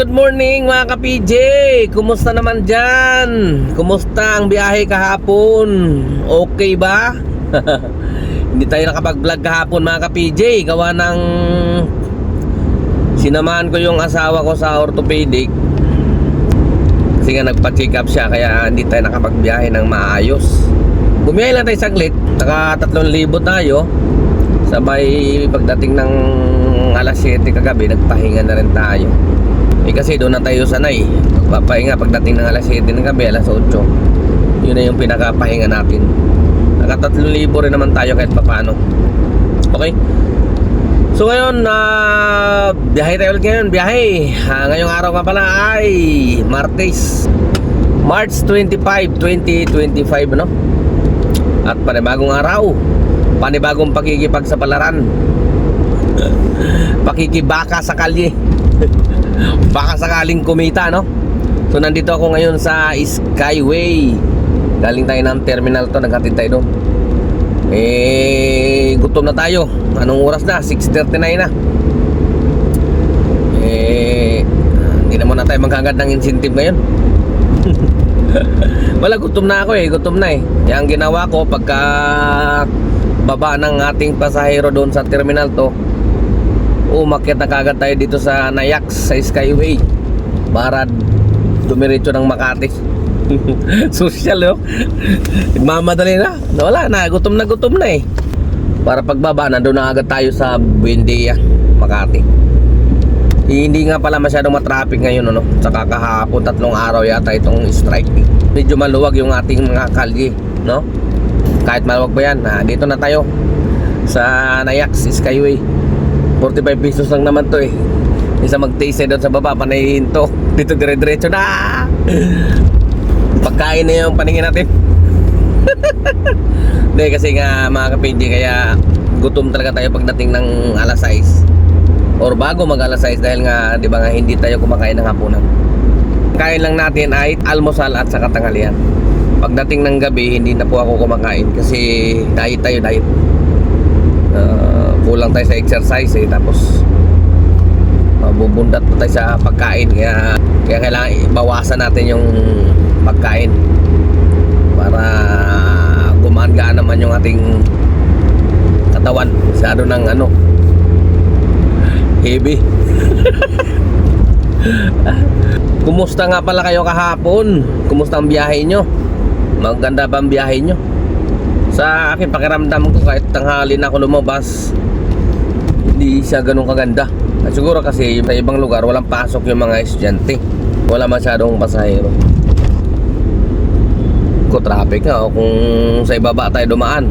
good morning mga ka-PJ! Kumusta naman dyan? Kumusta ang biyahe kahapon? Okay ba? Hindi tayo nakapag-vlog kahapon mga ka-PJ Gawa ng Sinamahan ko yung asawa ko sa orthopedic Kasi nga nagpa-check up siya Kaya hindi tayo nakapagbiyahe ng maayos Bumiyahe lang tayo saglit Naka 3,000 tayo Sabay pagdating ng alas 7 kagabi Nagpahinga na rin tayo eh kasi doon na tayo sanay. Magpapahinga pagdating ng alas 7 ng gabi, alas 8 Yun na yung pinakapahinga natin. Naka 3,000 rin naman tayo kahit papano Okay? So ngayon, na biyahe tayo ulit ngayon, biyahe. Ah, Ngayong araw nga pala ay Martes. March 25, 2025 no? At panibagong araw. Panibagong pakikipagsapalaran Pakikibaka sa kalye baka sakaling kumita no? So nandito ako ngayon sa Skyway. Galing tayo ng terminal to naghatid tayo doon. Eh gutom na tayo. Anong oras na? 6.39 na. Eh hindi na muna tayo maghagad ng incentive ngayon. Wala gutom na ako eh. Gutom na eh. Ang ginawa ko pagka baba ng ating pasahero doon sa terminal to umakyat na kagad tayo dito sa Nayax sa Skyway. Para dumiretso ng Makati. Social yo nagmamadali na. Wala na. Gutom na gutom na eh. Para pagbaba na doon na agad tayo sa Buendia Makati. Eh, hindi nga pala masyadong matraffic ngayon ano. Saka kahapon tatlong araw yata itong strike. Medyo maluwag yung ating mga kalye no? Kahit maluwag pa yan ah, dito na tayo sa Nayax Skyway 45 pesos lang naman to eh. Isa mag-taste doon sa baba panayin to dito dire-diretso na. Pagkain na yung paningin natin. Hindi kasi nga mga kapindi kaya gutom talaga tayo pagdating ng alas 6 or bago mag alas 6 dahil nga di ba nga hindi tayo kumakain ng hapunan. Kain lang natin ay almusal at saka tanghalian. Pagdating ng gabi hindi na po ako kumakain kasi diet tayo diet. Uh, kulang tayo sa exercise eh. Tapos mabubundat pa tayo sa pagkain. Kaya kaya kailangan bawasan natin yung pagkain para gumaan naman yung ating katawan. Masyado ng ano heavy. Kumusta nga pala kayo kahapon? Kumusta ang biyahe nyo? Maganda ba ang biyahe nyo? Sa akin pakiramdam ko kahit tanghali na ako lumabas hindi siya ganun kaganda. At siguro kasi sa ibang lugar walang pasok yung mga estudyante. Wala masyadong pasahero. Ko traffic nga o kung sa ibaba tayo dumaan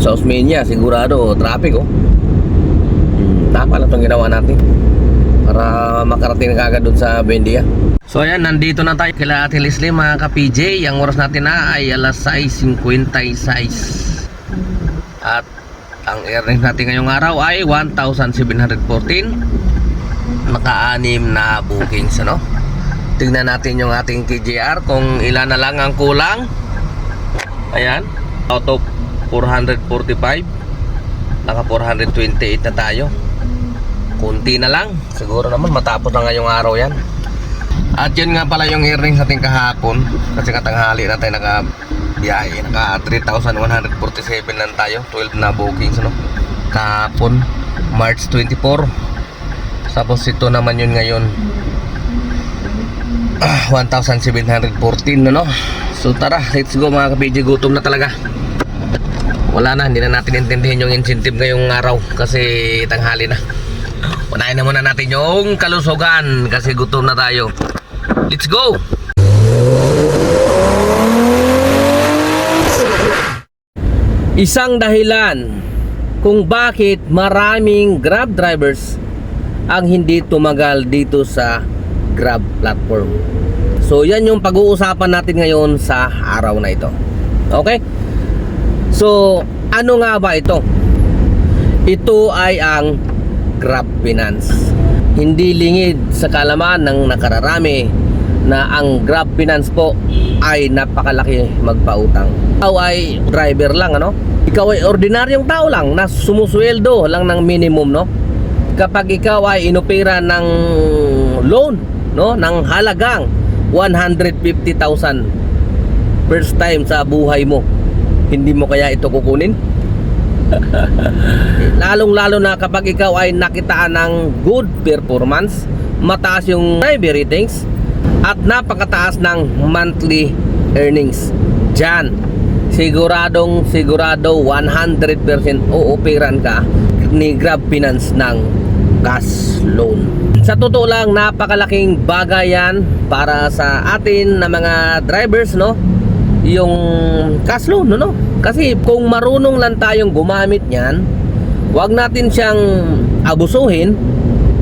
sa Osmeña sigurado traffic oh. Hmm, tama lang itong ginawa natin. Para makarating na kagad dun sa Bendia So ayan, nandito na tayo kila Ate Leslie mga ka-PJ Ang oras natin na ay alas 6.56 At ang earnings natin ngayong araw ay 1,714 Naka-anim na bookings ano? Tingnan natin yung ating KJR kung ilan na lang ang kulang. Ayan, out of 445 Naka 428 na tayo. Kunti na lang. Siguro naman matapos na ngayong araw yan. At yun nga pala yung earnings natin kahapon. Kasi katanghali na tayo nakabiyahe Naka 3,147 lang tayo. 12 na bookings no? Kahapon March 24 Tapos ito naman yun ngayon. Ah, 1,714 no, no? So tara let's go mga kapidyo Gutom na talaga. Wala na hindi na natin intindihin yung incentive ngayong araw Kasi tanghali na. Unahin na muna natin yung kalusugan Kasi gutom na tayo. Let's go! Isang dahilan kung bakit maraming Grab drivers ang hindi tumagal dito sa Grab platform. So yan yung pag-uusapan natin ngayon sa araw na ito. Okay? So ano nga ba ito? Ito ay ang Grab Finance. Hindi lingid sa kalaman ng nakararami na ang Grab Finance po ay napakalaki magpautang. Ikaw ay driver lang ano? Ikaw ay ordinaryong tao lang na sumusweldo lang ng minimum no? Kapag ikaw ay inopera ng loan no ng halagang 150,000 first time sa buhay mo hindi mo kaya ito kukunin lalong lalo na kapag ikaw ay nakitaan ng good performance mataas yung driver ratings at napakataas ng monthly earnings. Dyan siguradong sigurado 100% uupiran ka ni Grab Finance ng cash loan. Sa totoo lang napakalaking bagay yan para sa atin na mga drivers no? Yung cash loan no, no? kasi kung marunong lang tayong gumamit niyan wag natin siyang abusuhin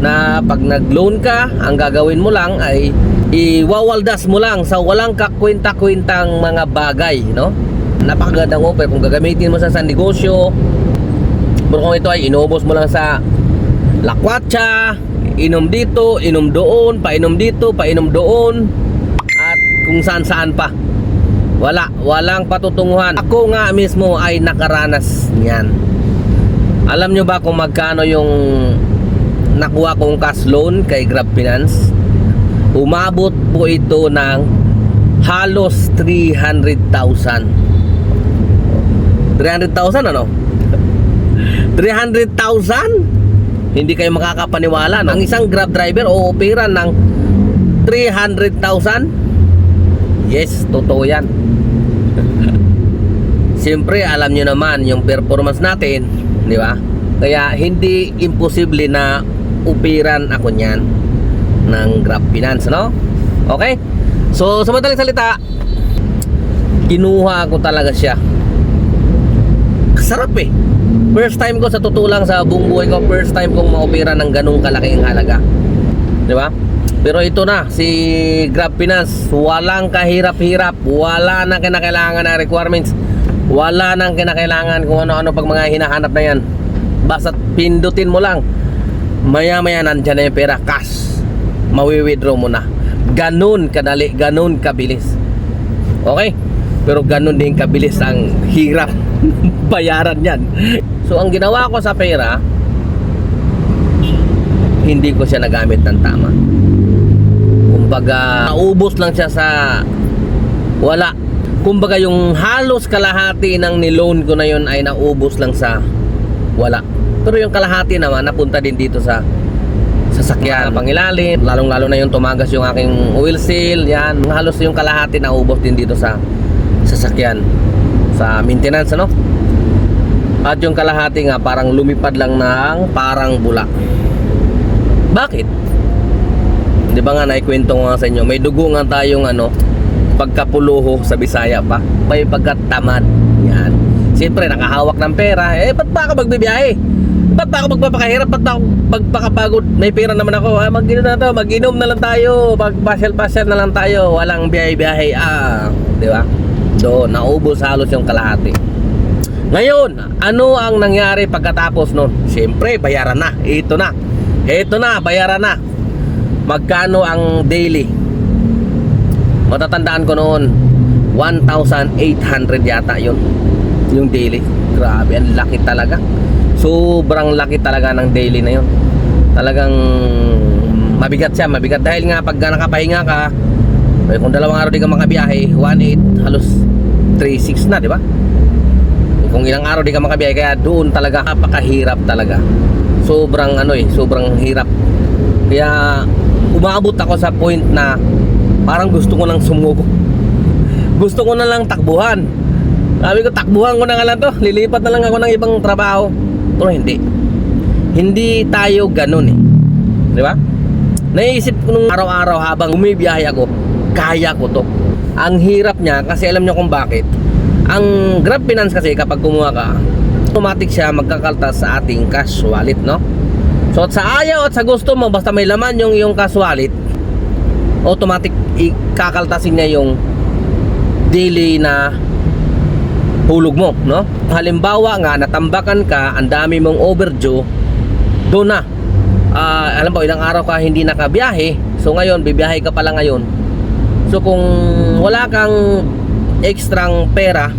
na pag nag-loan ka ang gagawin mo lang ay iwawaldas mo lang sa walang kakwenta-kwentang mga bagay no? Napakagandang offer kung gagamitin mo sa sa negosyo pero kung ito ay inubos mo lang sa lakwatsa inom dito, inom doon painom dito, painom doon at kung saan saan pa. Wala, walang patutunguhan. Ako nga mismo ay nakaranas niyan. Alam nyo ba kung magkano yung nakuha kong cash loan kay Grab Finance umabot po ito ng halos 300,000 300,000 ano? 300,000? Hindi kayo makakapaniwala? Ang isang Grab driver o opera ng 300,000? Yes, totoo yan Siyempre, alam nyo naman yung performance natin Di ba? Kaya hindi imposible na upiran ako niyan ng Grab Finance, no? Okay? So, sa madaling salita, kinuha ko talaga siya. Sarap eh. First time ko sa totoo sa buong buhay ko, first time kong maopera ng ganung kalaking halaga. Di ba? Pero ito na, si Grab Finance, walang kahirap-hirap, wala nang kinakailangan na requirements, wala nang kinakailangan kung ano-ano pag mga hinahanap na yan. Basta pindutin mo lang, maya-maya nandyan na yung pera, cash. Mawi-withdraw mo na. Ganun kadali, ganun kabilis. Okay? Pero ganun din kabilis ang hirap bayaran yan. So ang ginawa ko sa pera, hindi ko siya nagamit ng tama. Kumbaga, naubos lang siya sa wala. Kumbaga yung halos kalahati ng niloan ko na yun ay naubos lang sa wala. Pero yung kalahati naman napunta din dito sa sasakyan pangilalim lalong lalo na yung tumagas yung aking oil seal yan. Halos yung kalahati naubos din dito sa sasakyan. Sa maintenance ano? At yung kalahati nga parang lumipad lang ng parang bula. Bakit? Di ba nga naikwento ko nga sa inyo may dugo nga tayong ano pagkapuluho sa Bisaya pa. May pagkatamad. Yan. Siyempre nakahawak ng pera. Eh ba't pa ako magbibiyahe ba't pa ako magpapakahirap? Ba't pa ako magpakapagod may pera naman ako ah, mag-inom na to? Mag-inom na lang tayo. Magpasyal-pasyal na lang tayo. Walang biyahe-biyahe. Ah di ba? Doon naubos halos yung kalahati. Ngayon ano ang nangyari pagkatapos nun? Siyempre bayaran na. Ito na. Ito na bayaran na. Magkano ang daily? Matatandaan ko noon 1,800 yata yun. Yung daily. Grabe ang laki talaga sobrang laki talaga ng daily na yun. Talagang mabigat siya mabigat. Dahil nga pag nakapahinga ka eh, kung dalawang araw di ka makabiyahe 1.8 halos 3.6 na di ba? Kung ilang araw di ka makabiyahe kaya doon talaga napakahirap talaga. Sobrang ano eh sobrang hirap. Kaya umabot ako sa point na parang gusto ko nang sumuko. Gusto ko na lang takbuhan. Sabi ko takbuhan ko na nga lang to. Lilipat na lang ako ng ibang trabaho pero hindi. Hindi tayo ganun eh. Di ba? Naisip ko nung araw-araw habang umibiyahe ako kaya ko to. Ang hirap niya kasi alam niyo kung bakit. Ang Grab Finance kasi kapag kumuha ka automatic siya magkakaltas sa ating cash wallet no? So at sa ayaw at sa gusto mo basta may laman yung yung cash wallet automatic ikakaltasin niya yung daily na hulog mo, no? Halimbawa nga, natambakan ka, ang dami mong overdue, doon na. Ah, alam mo, ilang araw ka hindi nakabiyahe, so ngayon, bibiyahe ka pala ngayon. So kung wala kang ekstrang pera,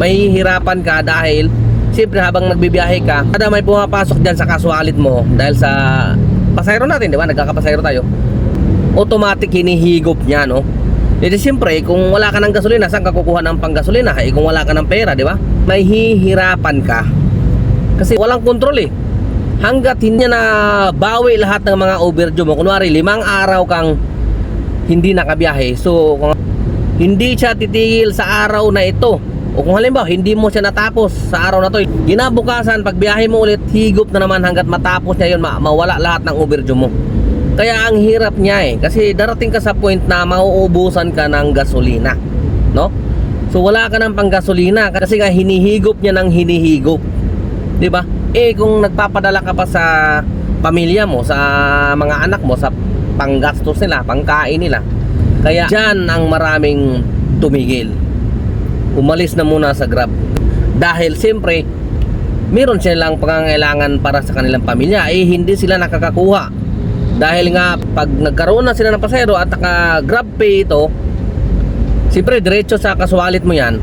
mahihirapan ka dahil siyempre habang nagbibiyahe ka, kada may pumapasok dyan sa cash wallet mo dahil sa pasayro natin, di ba? Nagkakapasayro tayo. automatic hinihigop niya, no? E di siyempre, kung wala ka ng gasolina, saan ka kukuha ng panggasolina? Eh, kung wala ka ng pera, di ba? May hihirapan ka. Kasi walang kontrol eh. Hanggat hindi na bawi lahat ng mga overdue mo, kunwari limang araw kang hindi nakabiyahe. So, kung hindi siya titigil sa araw na ito, o kung halimbawa hindi mo siya natapos sa araw na to, ginabukasan, pag biyahe mo ulit, higop na naman hanggat matapos niya yun, ma- mawala lahat ng overdue mo. Kaya ang hirap niya eh, kasi darating ka sa point na mauubusan ka ng gasolina, no? So wala ka ng panggasolina kasi nga hinihigop niya ng hinihigop. 'Di ba? Eh kung nagpapadala ka pa sa pamilya mo, sa mga anak mo, sa panggastos nila, pangkain nila. Kaya diyan ang maraming tumigil. Umalis na muna sa Grab. Dahil siyempre, meron silang pangangailangan para sa kanilang pamilya, eh hindi sila nakakakuha. Dahil nga, pag nagkaroon na sila ng pasero at naka Grab Pay ito, siyempre diretso sa kaswalit mo yan,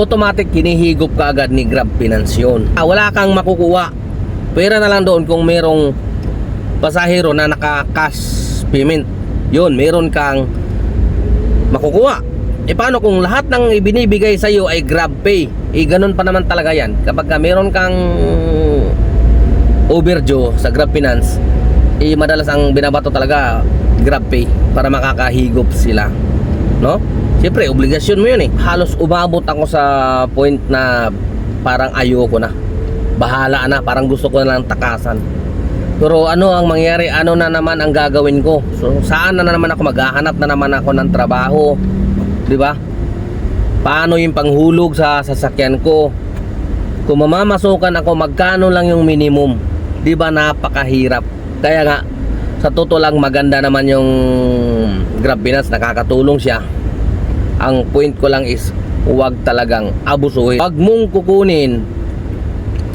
automatic hinihigop ka agad ni Grab Finance. Ah, wala kang makukuha. Pera na lang doon kung merong pasahero na naka-cash payment. Yun, meron kang makukuha. E paano kung lahat ng ibinibigay sa iyo ay Grab Pay? Eh ganun pa naman talaga yan. Kapag ka meron kang overdue sa Grab Finance, eh madalas ang binabato talaga Grab Pay para makakahigop sila. No? Siyempre, obligasyon mo yun eh. Halos umabot ako sa point na parang ayoko na. Bahala na, parang gusto ko na lang takasan. Pero ano ang mangyari? Ano na naman ang gagawin ko? So, saan na, naman ako maghahanap na naman ako ng trabaho? 'Di ba? Paano yung panghulog sa sasakyan ko? Kung mamamasukan ako, magkano lang yung minimum? 'Di ba napakahirap? Kaya nga sa totoo lang maganda naman yung Grab Finance, nakakatulong siya. Ang point ko lang is huwag talagang abusuhin. Huwag mong kukunin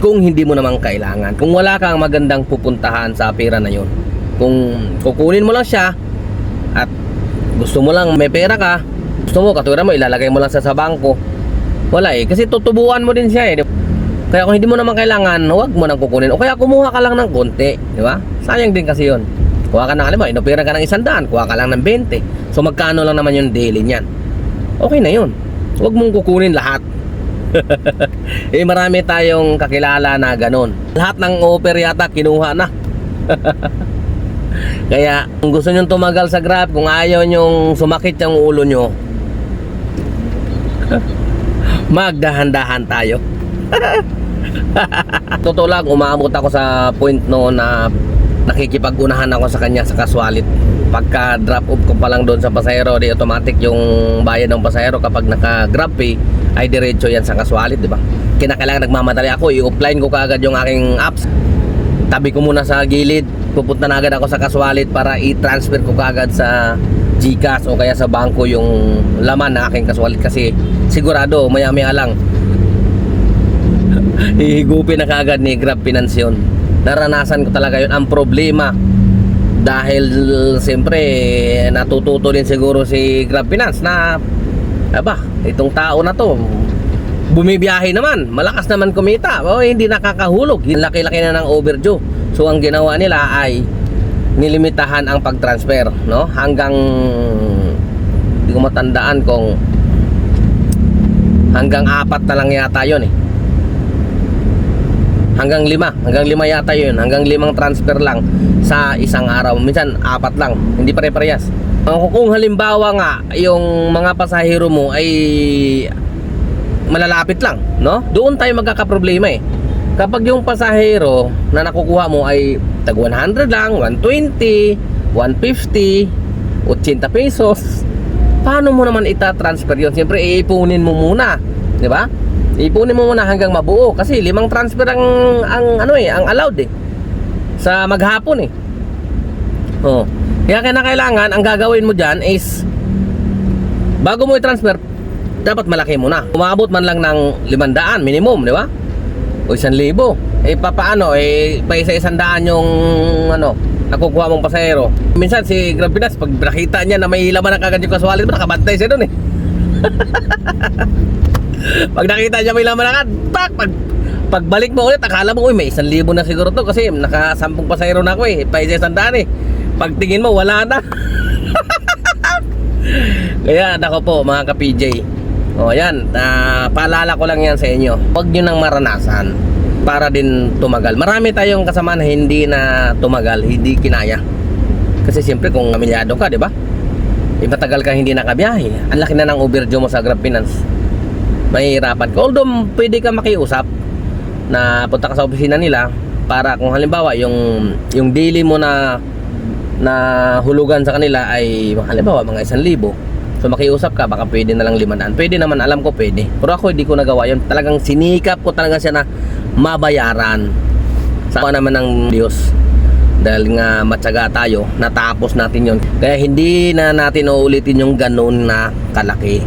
kung hindi mo naman kailangan. Kung wala kang magandang pupuntahan sa pera na yon. Kung kukunin mo lang siya at gusto mo lang may pera ka, gusto mo katulad mo ilalagay mo lang sa sa bangko. Wala eh kasi tutubuan mo din siya eh. Kaya kung hindi mo naman kailangan, huwag mo nang kukunin. O kaya kumuha ka lang ng konti, di ba? Sayang din kasi yon. Kuha ka ng, alam inopera ka ng isang daan, kuha ka lang ng 20. So magkano lang naman yung daily niyan? Okay na yun. Huwag mong kukunin lahat. eh marami tayong kakilala na ganun. Lahat ng offer yata kinuha na. Kaya kung gusto nyo tumagal sa Grab, kung ayaw nyong sumakit yung ulo nyo, magdahan-dahan tayo. Totoo lang, umabot ako sa point noon na nakikipag-unahan ako sa kanya sa kaswalit. Pagka drop off ko pa lang doon sa pasahero, di automatic yung bayad ng pasahero kapag naka grab pay ay diretso yan sa kaswalit, di ba? Kinakailangan nagmamadali ako, i-offline ko kaagad yung aking apps. Tabi ko muna sa gilid, pupunta na agad ako sa kaswalit para i-transfer ko kaagad sa GCash o kaya sa bangko yung laman na aking kaswalit kasi sigurado maya-maya lang hihigupin na kaagad ni Grab Finance. Naranasan ko talaga yun. Ang problema, dahil siyempre natututo din siguro si Grab Finance na aba, itong tao na to bumibiyahe naman, malakas naman kumita. O hindi nakakahulog. Laki-laki na ng overdue. So ang ginawa nila ay nilimitahan ang pag-transfer, no? Hanggang hindi ko matandaan kung hanggang apat na lang yata 'yon eh hanggang lima. Hanggang lima yata yun. Hanggang limang transfer lang sa isang araw. Minsan apat lang. Hindi pare-parehas. Kung- halimbawa nga yung mga pasahero mo ay malalapit lang no? Doon tayo magkakaproblema eh. Kapag yung pasahero na nakukuha mo ay tag 100 lang 120 150 80 pesos paano mo naman ita-transfer yun? Siyempre iipunin mo muna di ba Ipunin mo muna hanggang mabuo kasi limang transfer ang ang ano eh, ang allowed eh sa maghapon eh. Oh. Kaya kailangan ang gagawin mo diyan is bago mo i-transfer dapat malaki muna. Umabot man lang ng 500 minimum, di ba? O 1,000. Eh papaano eh pa daan yung ano nakukuha mong pasahero. Minsan si Grab Pinas pag nakita niya na may laman ng kagad yung kaswalit mo, nakabantay siya doon eh. pag nakita niya may laman agad, pak, pag, pagbalik mo ulit, akala mo, uy, may isang libo na siguro to kasi nakasampung pasahero na ako eh, pa isa isang daan eh. Pagtingin mo, wala na. Kaya nako po mga ka-PJ. O yan, ah, paalala ko lang yan sa inyo. Huwag nyo nang maranasan para din tumagal. Marami tayong kasama na hindi na tumagal, hindi kinaya. Kasi siyempre kung kamilyado ka, di ba? Eh, matagal ka hindi nakabiyahe. Ang laki na ng overdue mo sa Grab Finance. Mahihirapan ka. Although pwede ka makiusap na punta ka sa opisina nila para kung halimbawa yung yung daily mo na na hulugan sa kanila ay halimbawa mga isang libo. So makiusap ka baka pwede na lang limandaan. Pwede naman alam ko pwede. Pero ako hindi ko nagawa yun. Talagang sinikap ko talaga siya na mabayaran. Sa naman ng Diyos. Dahil nga matyaga tayo natapos natin yun. Kaya hindi na natin uulitin yung ganun na kalaki.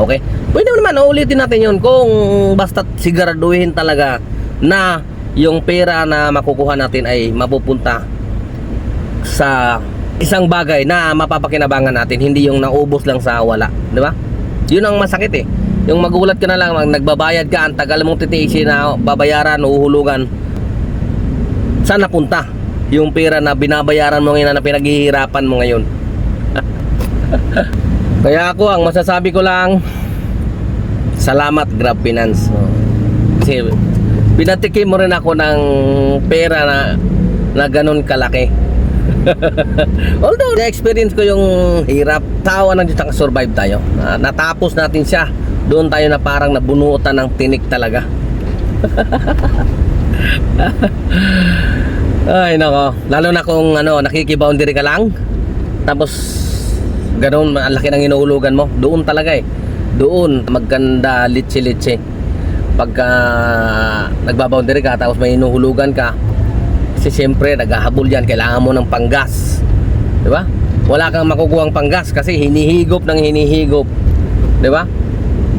Okay pwede naman uulitin natin yun. Kung basta siguraduhin talaga na yung pera na makukuha natin ay mapupunta sa isang bagay na mapapakinabangan natin hindi yung naubos lang sa wala. Di ba? Yun ang masakit eh. Yung magulat ka na lang mag- nagbabayad ka ang tagal mong titiisin na babayaran uhulugan saan napunta yung pera na binabayaran mo ngayon na pinaghihirapan mo ngayon? Kaya ako ang masasabi ko lang salamat Grab Finance kasi pinatikim mo rin ako ng pera na na ganun kalaki Although na-experience ko yung hirap, tawa ng Diyos survive tayo. Ah, natapos natin siya. Doon tayo na parang nabunutan ng tinik talaga. Ay nako, lalo na kung ano, nakikiboundary ka lang. Tapos ganun, ang laki ng inuulugan mo. Doon talaga eh. Doon, maganda litsi-litsi. Pagka nagbaboundary ka, tapos may inuhulugan ka, kasi siyempre naghahabol yan, kailangan mo ng panggas. Di ba? Wala kang makukuhang panggas kasi hinihigop ng hinihigop. Di ba?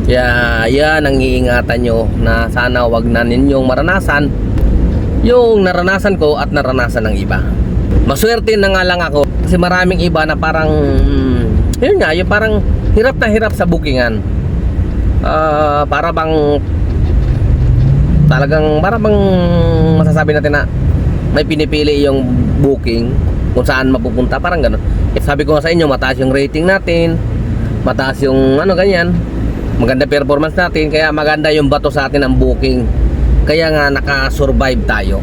Kaya yan ang iingatan nyo na sana wag na ninyong maranasan yung naranasan ko at naranasan ng iba. Maswerte na nga lang ako kasi maraming iba na parang mm, yun nga, yung parang hirap na hirap sa bookingan. Ah, para bang talagang para bang masasabi natin na may pinipili yung booking kung saan mapupunta parang ganun. Sabi ko nga sa inyo mataas yung rating natin mataas yung ano ganyan. Maganda performance natin kaya maganda yung bato sa atin ang booking. Kaya nga nakasurvive tayo.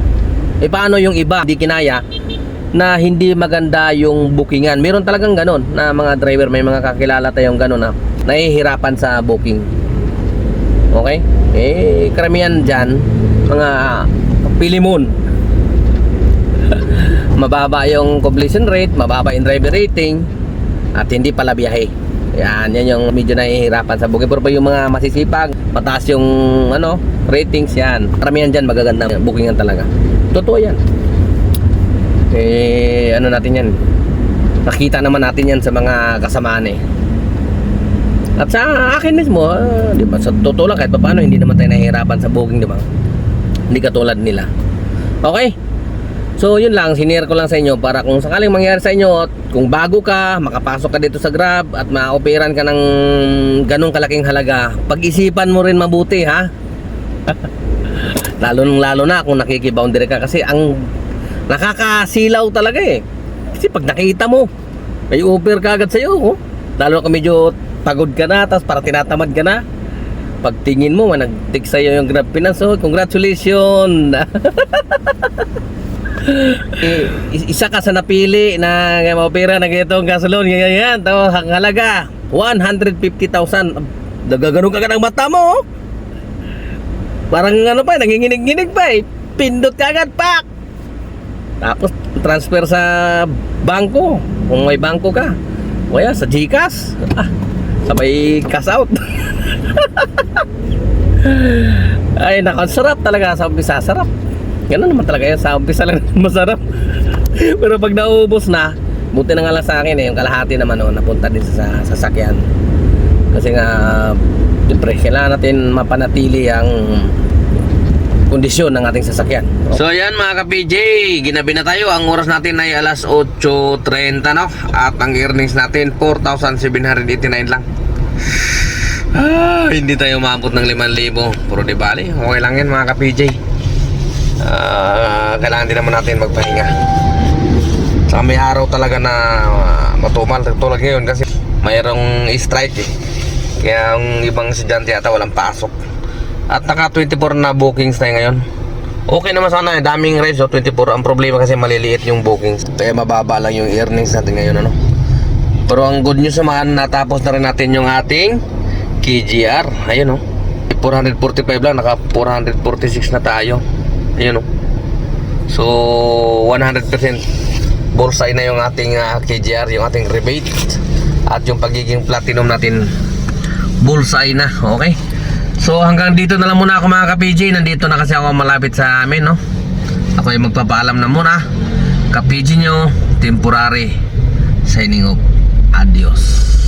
E paano yung iba hindi kinaya na hindi maganda yung bookingan meron talagang ganun na mga driver may mga kakilala tayong ganun na nahihirapan sa booking okay eh karamihan dyan mga pilimon mababa yung completion rate, mababa yung driver rating, at hindi pala biyahe. Yan, yan yung medyo nahihirapan sa booking. Pero pa yung mga masisipag, mataas yung ano, ratings yan. Karamihan dyan magaganda bookingan talaga. Totoo yan. Eh, ano natin yan? Nakita naman natin yan sa mga kasamaan eh. At sa akin mismo, ah, di ba, sa totoo lang kahit pa paano, hindi naman tayo nahihirapan sa booking, di ba? Hindi katulad nila. Okay? So yun lang, sinare ko lang sa inyo para kung sakaling mangyari sa inyo at kung bago ka, makapasok ka dito sa Grab at ma-operan ka ng ganong kalaking halaga, pag-isipan mo rin mabuti ha. lalo lalo na kung nakikiboundary ka kasi ang nakakasilaw talaga eh. Kasi pag nakita mo, may Uber ka agad sa'yo. Oh. Lalo kung medyo pagod ka na, tapos para tinatamad ka na. Pag tingin mo, nag-take sa'yo yung Grab Finance. Oh, congratulations! Eh, is- isa ka sa napili na nga maopera na ganitong gasolon ganyan yan to ang halaga 150,000 nagagano ka ka ng mata mo oh. parang ano pa nanginginig-nginig pa eh pindot ka agad pak tapos transfer sa bangko kung may bangko ka kaya sa Gcash ah, sabay cash out ay nako sarap talaga sa umpisa sarap Ganun naman talaga yan. Sa umpisa lang masarap. Pero pag naubos na, buti na nga lang sa akin eh. Yung kalahati naman oh, napunta din sa sasakyan. Kasi nga, siyempre, kailangan natin mapanatili ang kondisyon ng ating sasakyan. So ayan mga ka-PJ, ginabi na tayo. Ang oras natin ay alas 8.30 no? At ang earnings natin 4,789 lang. Ah, hindi tayo umabot ng 5,000. Puro di bali. Okay lang yan mga ka-PJ. Ah, kailangan din naman natin magpahinga. Sa may araw talaga na ah, matumal tulad ngayon kasi mayroong strike eh. Kaya ang ibang estudyante yata walang pasok. At naka 24 na bookings tayo ngayon. Okay naman sana, eh, daming rides oh, 24. Ang problema kasi maliliit yung bookings. Kaya mababa lang yung earnings natin ngayon ano. Pero ang good news naman, natapos na rin natin yung ating KGR. Ayun oh. 445 lang, naka 446 na tayo. Ayun oh. So, 100% bullseye na yung ating ah, KGR, yung ating rebate. At yung pagiging platinum natin, bullseye na. Okay? So, hanggang dito na lang muna ako mga ka-PJ. Nandito na kasi ako malapit sa amin, no? Ako ay magpapaalam na muna. Ka-PJ nyo, temporary. Signing off. Adios.